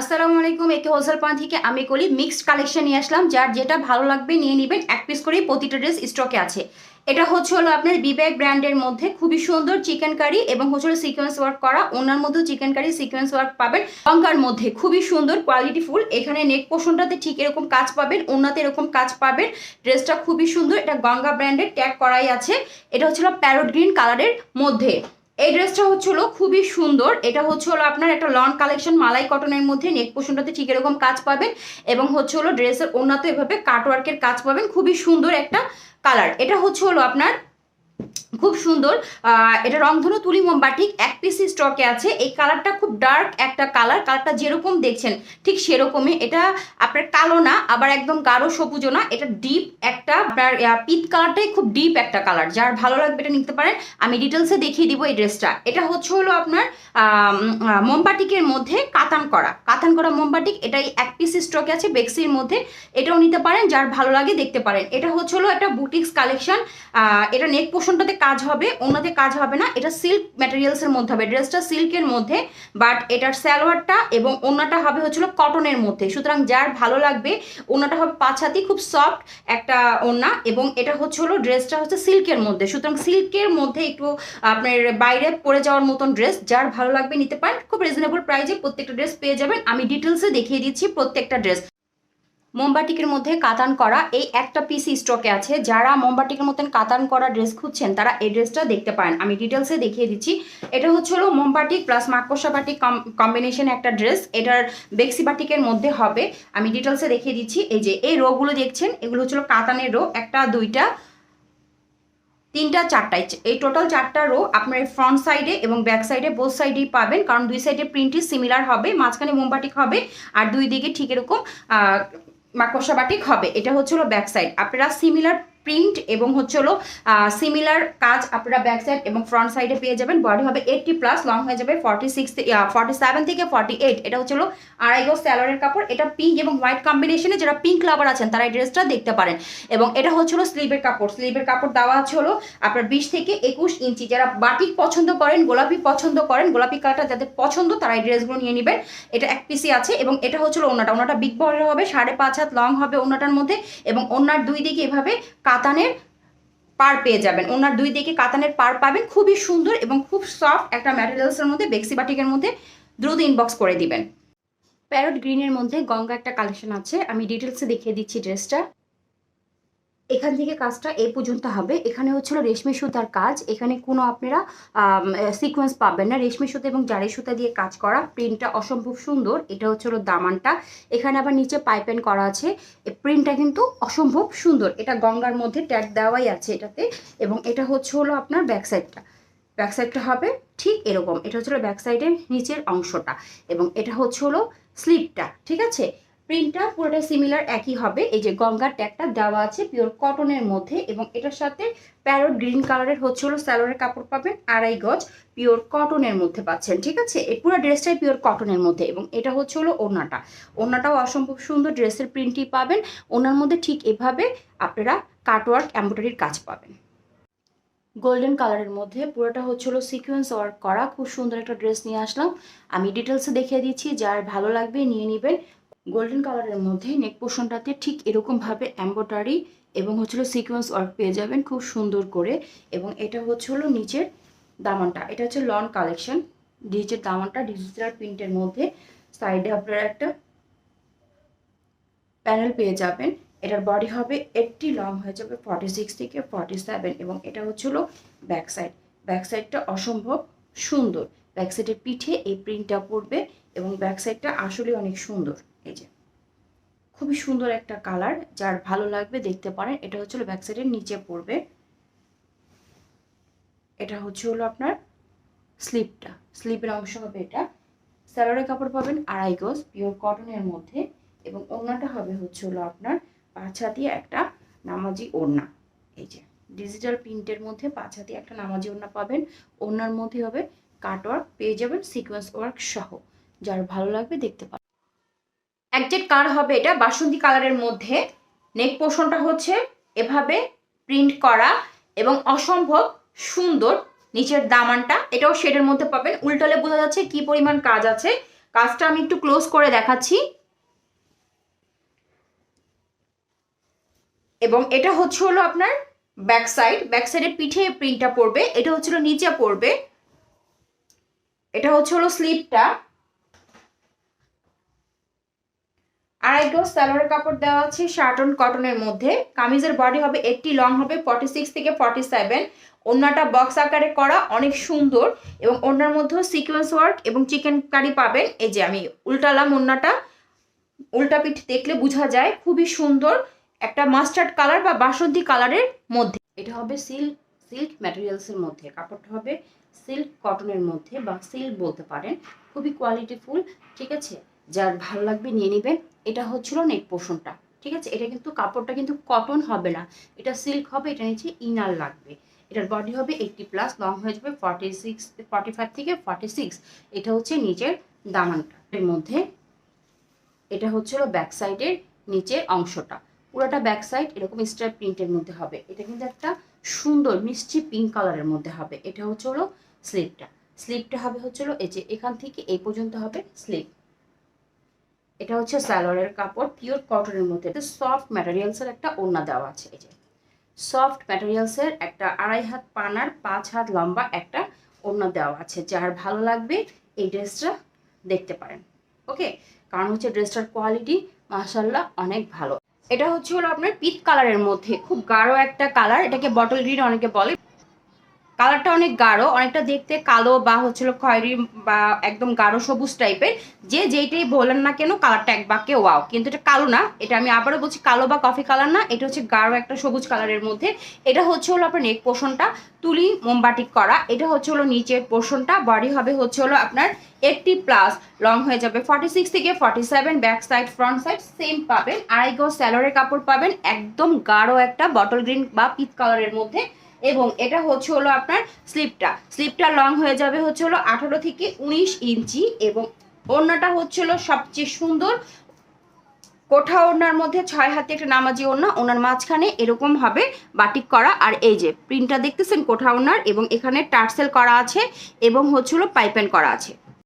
আসসালামু আলাইকুম একে হোলসেল পয়েন্ট থেকে আমি কলি। মিক্সড কালেকশন নিয়ে আসলাম, যার যেটা ভালো লাগবে নিয়ে নেবেন। এক পিস করেই প্রতিটা ড্রেস স্টকে আছে। এটা হচ্ছে হলো আপনার বিবেক ব্র্যান্ডের মধ্যে খুবই সুন্দর চিকেন কারি এবং হচ্ছে হলো সিকোয়েন্স ওয়ার্ক করা। ওনার মধ্যেও চিকেন কারি সিকোয়েন্স ওয়ার্ক পাবেন। গঙ্গার মধ্যে খুবই সুন্দর কোয়ালিটি ফুল এখানে নেক পোষণটাতে ঠিক এরকম কাজ পাবেন ওনাতে এরকম কাজ পাবেন। ড্রেসটা খুবই সুন্দর, এটা গঙ্গা ব্র্যান্ডের ট্যাগ করাই আছে। এটা হচ্ছিল প্যারোট গ্রিন কালারের মধ্যে। এই ড্রেসটা হচ্ছিল খুবই সুন্দর। এটা হচ্ছে হলো আপনার একটা লন কালেকশন মালাই কটনের মধ্যে। নেক পোষণটাতে ঠিক এরকম কাজ পাবেন এবং হচ্ছে হলো ড্রেসের ওনাতে এভাবে কাটওয়ার্কের কাজ পাবেন। খুবই সুন্দর একটা কালার এটা হচ্ছে হলো আপনার খুব সুন্দর। এটা রংধনু তুলি মোমবাটিক এক পিস স্টকে আছে। এই কালারটা খুব ডার্ক একটা কালার কালারটা যেরকম দেখছেন, ঠিক সেরকমই। এটা আপনার কালো না, আবার একদম গাঢ় সবুজও না। এটা ডিপ একটা, আপনার পিত কালারটাই খুব ডিপ একটা কালার যার ভালো লাগবে এটা নিতে পারেন, আমি ডিটেলসে দেখিয়ে দিব এই ড্রেসটা এটা হচ্ছে হলো আপনার মোমবাটিকের মধ্যে কাতান করা। কাতান করা মোমবাটিক এটাই এক পিস স্টকে আছে, বেক্সির মধ্যে। এটাও নিতে পারেন, যার ভালো লাগে দেখতে পারেন। এটা হচ্ছে হলো একটা বুটিক্স কালেকশন এটা নেক পোষণটাতে কাজ হবে, অন্যতে কাজ হবে না। এটা সিল্ক ম্যাটেরিয়ালসের মধ্যে হবে। ড্রেসটা সিল্কের মধ্যে বাট এটার স্যালোয়ারটা এবং অন্যটা হবে হচ্ছিল কটনের মধ্যে। সুতরাং যার ভালো লাগবে ওনাটা হবে পাঁচ হাতি, খুব সফট একটা ওনা এবং এটা হচ্ছে হলো ড্রেসটা হচ্ছে সিল্কের মধ্যে। সুতরাং সিল্কের মধ্যে একটু আপনার বাইরে পরে যাওয়ার মতন ড্রেস যার ভালো লাগবে নিতে পারেন, খুব রিজনেবল প্রাইসে প্রত্যেকটা ড্রেস পেয়ে যাবেন। আমি ডিটেলসে দেখিয়ে দিচ্ছি প্রত্যেকটা ড্রেস মোমবাটিকের মধ্যে কাতান করা এই একটা পিস স্টকে আছে। যারা মোমবাটিকের মতন কাতান করা ড্রেস খুঁজছেন, তারা এই ড্রেসটা দেখতে পারেন। আমি ডিটেলসে দেখিয়ে দিচ্ছি। এটা হচ্ছে হলো মোমবাটিক প্লাস মাকড়সা বাটিক কম্বিনেশন একটা ড্রেস এটার বেক্সি বাটিকের মধ্যে হবে। আমি ডিটেলসে দেখিয়ে দিচ্ছি। এই যে, এই রোগুলো দেখছেন, এগুলো হচ্ছিল কাতানের রো একটা, দুইটা, তিনটা চারটায় এই টোটাল চারটা রো আপনার ফ্রন্ট সাইডে এবং ব্যাক সাইডে বোথ সাইডেই পাবেন। কারণ দুই সাইডে প্রিন্টই সিমিলার হবে, মাঝখানে মোমবাটিক হবে, আর দুই দিকে ঠিক এরকম মাকড়সা বাটিক হবে এটা হচ্ছে হলো ব্যাক সাইড আপনারা সিমিলার প্রিন্ট এবং হচ্ছে হলো সিমিলার কাজ আপনারা ব্যাক সাইড এবং ফ্রন্ট সাইডে পেয়ে যাবেন। বডি হবে এইটটি প্লাস লং হয়ে যাবে ফর্টি সিক্স ফর্টি সেভেন থেকে ফর্টি এইট এটা হচ্ছে হলো আড়াই গজ স্যালোয়ারের কাপড়। এটা পিঙ্ক এবং হোয়াইট কম্বিনেশনে যারা পিঙ্ক লাভার আছেন, তারা এই ড্রেসটা দেখতে পারেন। এবং এটা হচ্ছে হলো স্লিভের কাপড়। স্লিভের কাপড় দেওয়া আছে হলো আপনার বিশ থেকে একুশ ইঞ্চি। যারা বাটিক পছন্দ করেন, গোলাপি পছন্দ করেন, গোলাপি কালারটা যাদের পছন্দ, তারা এই ড্রেসগুলো নিয়ে নেবেন। এটা এক পিসি আছে এবং এটা হচ্ছে হলো ওনাটা। ওনাটা বিগ বড়ের হবে, সাড়ে পাঁচ হাত লং হবে ওনাটার মধ্যে এবং ওনার দুই দিকে এভাবে কাতানের পার পেয়ে যাবেন। ওনার দুই দিকে কাতানের পার পাবেন। খুবই সুন্দর এবং খুব সফট একটা ম্যাটেরিয়ালসের মধ্যে, বেক্সি বাটিকের মধ্যে দ্রুত ইনবক্স করে দিবেন। প্যারট গ্রিনের মধ্যে গঙ্গা একটা কালেকশন আছে। আমি ডিটেলসে দেখিয়ে দিচ্ছি ড্রেসটা এখান থেকে কাজটা এ পর্যন্ত হবে। এখানে হচ্ছিল রেশমি সুতার কাজ। এখানে কোনো আপনারা সিকোয়েন্স পাবেন না। রেশমি সুতা এবং জারি সুতা দিয়ে কাজ করা। প্রিন্টটা অসম্ভব সুন্দর। এটা হচ্ছে হলো দামানটা। এখানে আবার নিচে পাইপেন করা আছে। প্রিন্টটা কিন্তু অসম্ভব সুন্দর। এটা গঙ্গার মধ্যে ট্যাগ দেওয়াই আছে এটাতে। এবং এটা হচ্ছে হলো আপনার ব্যাক সাইডটা ব্যাক সাইডটা হবে ঠিক এরকম। এটা হচ্ছিল হলো ব্যাক সাইডের নিচের অংশটা। এবং এটা হচ্ছে হলো স্লিপটা ঠিক আছে? প্রিন্টটা পুরোটা সিমিলার একই হবে। এই যে গঙ্গার ট্যাগটা দেওয়া আছে পিওর কটনের মধ্যে এবং এটার সাথে প্যারোট গ্রিন কালারের হচ্ছে হলো স্যালোয়ারের কাপড় পাবেন, আড়াই গজ পিওর কটনের মধ্যে পাচ্ছেন, ঠিক আছে? এই পুরো ড্রেসটাই পিওর কটনের মধ্যে এবং এটা হচ্ছে হলো ওনাটা ওনাটাও অসম্ভব সুন্দর ড্রেসের প্রিন্টই পাবেন। ওনার মধ্যে ঠিক এভাবে আপনারা কাটওয়ার্ক এম্ব্রয়ডারির কাজ পাবেন। গোল্ডেন কালারের মধ্যে পুরোটা হচ্ছে হলো সিকোয়েন্স ওয়ার্ক করা। খুব সুন্দর একটা ড্রেস নিয়ে আসলাম। আমি ডিটেলসে দেখিয়ে দিচ্ছি, যার ভালো লাগবে নিয়ে নেবেন। গোল্ডেন কালারের মধ্যে নেক পোর্শনটাতে ঠিক এরকমভাবে এম্ব্রয়ডারি এবং হচ্ছিল সিকোয়েন্স ওয়ার্ক পেয়ে যাবেন খুব সুন্দর করে এবং এটা হচ্ছে হলো নিচের দামানটা। এটা হচ্ছে লন কালেকশন নিচের দামানটা ডিজিটাল প্রিন্টের মধ্যে সাইডে আপনারা একটা প্যানেল পেয়ে যাবেন। এটার বডি হবে এইটটি লং হয়ে যাবে ফর্টি সিক্স থেকে ফর্টি সেভেন এবং এটা হচ্ছে হলো ব্যাক সাইড ব্যাক সাইডটা অসম্ভব সুন্দর। ব্যাক সাইডের পিঠে এই প্রিন্টটা পড়বে এবং ব্যাক সাইডটা আসলে অনেক সুন্দর। এই যে। খুবই সুন্দর একটা কালার, যার ভালো লাগবে দেখতে পারেন। এটা হচ্ছে ব্যাক সাইডের নিচে পড়বে। এটা হচ্ছে হলো আপনার স্লিপটা স্লিপের অংশ হবে এটা। স্যালোয়ারের কাপড় পাবেন আড়াই গজ পিওর কটনের মধ্যে। এবং ওড়নাটা হবে হচ্ছে হলো আপনার পাঁচ হাতি একটা নামাজি ওড়না। এই যে ডিজিটাল প্রিন্টের মধ্যে পাঁচ হাতি একটা নামাজি ওড়না পাবেন। ওড়নার মধ্যে হবে কাট ওয়ার্ক পেয়ে যাবেন সিকোয়েন্স ওয়ার্ক সহ। যার ভালো লাগবে দেখতে পাবেন একজেক্ট কার হবে এটা। বাসন্তী কালারের মধ্যে নেক পোর্শনটা হচ্ছে এভাবে প্রিন্ট করা এবং অসম্ভব সুন্দর নিচের দামানটা। এটাও শেডের মধ্যে পাবেন। উল্টালে বোঝা যাচ্ছে কি পরিমাণ কাজ আছে। কাজটা আমি একটু ক্লোজ করে দেখাচ্ছি। এবং এটা হচ্ছে হলো আপনার ব্যাক সাইড ব্যাক সাইডের পিঠে প্রিন্টটা পড়বে। এটা হচ্ছে নিচে পড়বে। এটা হচ্ছে হলো স্লিপটা আড়াই গজ সালোয়ার কাপড় দেওয়া আছে শার্টন কটনের মধ্যে। কামিজের বডি হবে এইটটি লং হবে ফর্টি সিক্স থেকে ফর্টি সেভেন ওড়নাটা বক্স আকারে করা, অনেক সুন্দর। এবং ওড়নার মধ্যেও সিকোয়েন্স ওয়ার্ক এবং চিকেন কারি পাবেন। এই যে আমি উল্টালাম ওড়নাটা উল্টা পিঠ দেখলে বোঝা যায়, খুবই সুন্দর। একটা মাস্টার্ড কালার বা বাসন্তী কালারের মধ্যে। এটা হবে সিল্ক সিল্ক ম্যাটেরিয়ালসের মধ্যে। কাপড়টা হবে সিল্ক কটনের মধ্যে বা সিল্ক বলতে পারেন। খুবই কোয়ালিটিফুল ঠিক আছে? যার ভালো লাগবে নিয়ে নেবেন এটা হচ্ছিল নেক পোষণটা, ঠিক আছে? এটা কিন্তু কাপড়টা কিন্তু কটন হবে না। এটা সিল্ক হবে, এটা নিচে ইনার লাগবে। এটার বডি হবে এইটটি প্লাস লং হয়ে যাবে ফর্টি সিক্স ফর্টি ফাইভ থেকে ফর্টি সিক্স এটা হচ্ছে নিচের দামানটা এর মধ্যে। এটা হচ্ছে ব্যাক সাইডের নিচের অংশটা। পুরোটা ব্যাক সাইড এরকম স্ট্রাইপ প্রিন্টের মধ্যে হবে। এটা কিন্তু একটা সুন্দর মিষ্টি পিঙ্ক কালারের মধ্যে হবে। এটা হচ্ছে হলো স্লিপটা স্লিপটা হবে হচ্ছে এই যে এখান থেকে এই পর্যন্ত হবে স্লিপ এটা হচ্ছে স্যালোয়ারের কাপড় পিওর কটনের মধ্যে। সফট ম্যাটেরিয়ালসের একটা ওড়না দেওয়া আছে, এই যে। সফট ম্যাটেরিয়ালসের একটা আড়াই হাত পানার, পাঁচ হাত লম্বা একটা ওড়না দেওয়া আছে, যার ভালো লাগবে এই ড্রেসটা দেখতে পারেন, ওকে? কারণ হচ্ছে ড্রেসটার কোয়ালিটি মাশাল্লাহ অনেক ভালো। এটা হচ্ছে হলো আপনার পিট কালারের মধ্যে, খুব গাঢ় একটা কালার এটাকে বটল গ্রিন অনেকে বলে। কালারটা অনেক গাঢ়, অনেকটা দেখতে কালো বা হচ্ছিল খয়েরি বা একদম গাঢ় সবুজ টাইপের। যে যেইটাই বলেন না কেন কালারটা এক বাক্যে ওয়াও। কিন্তু এটা কালো না, এটা আমি আবারও বলছি কালো বা কফি কালার না, এটা হচ্ছে গাঢ় একটা সবুজ কালারের মধ্যে। এটা হচ্ছে হলো আপনার নেক পোষণটা, তুলি মোমবাটিক করা। এটা হচ্ছে হলো নিচের পোষণটা, বডি হবে হচ্ছে হলো আপনার এইটটি প্লাস, লং হয়ে যাবে ফর্টি সিক্স থেকে forty seven back side front side same পাবেন। আড়াই গজ স্যালোয়ারের কাপড় পাবেন, একদম গাঢ় একটা বটল গ্রিন বা পিচ কালারের মধ্যে। এবং এটা হচ্ছে হলো আপনার স্লিপটা। স্লিপটা লং হয়ে যাবে হচ্ছে হলো আঠারো থেকে উনিশ ইঞ্চি এবং ওড়নাটা হচ্ছে হলো সবচেয়ে সুন্দর। কোঠা ওড়নার মধ্যে ছয় হাতে একটা নামাজি ওড়না ওনার মাঝখানে এরকম হবে বাটিক করা। আর এই যে প্রিন্টটা দেখতেছেন কোঠা ওড়নার এবং এখানে টার্সেল করা আছে এবং হচ্ছে হলো পাইপেন করা আছে।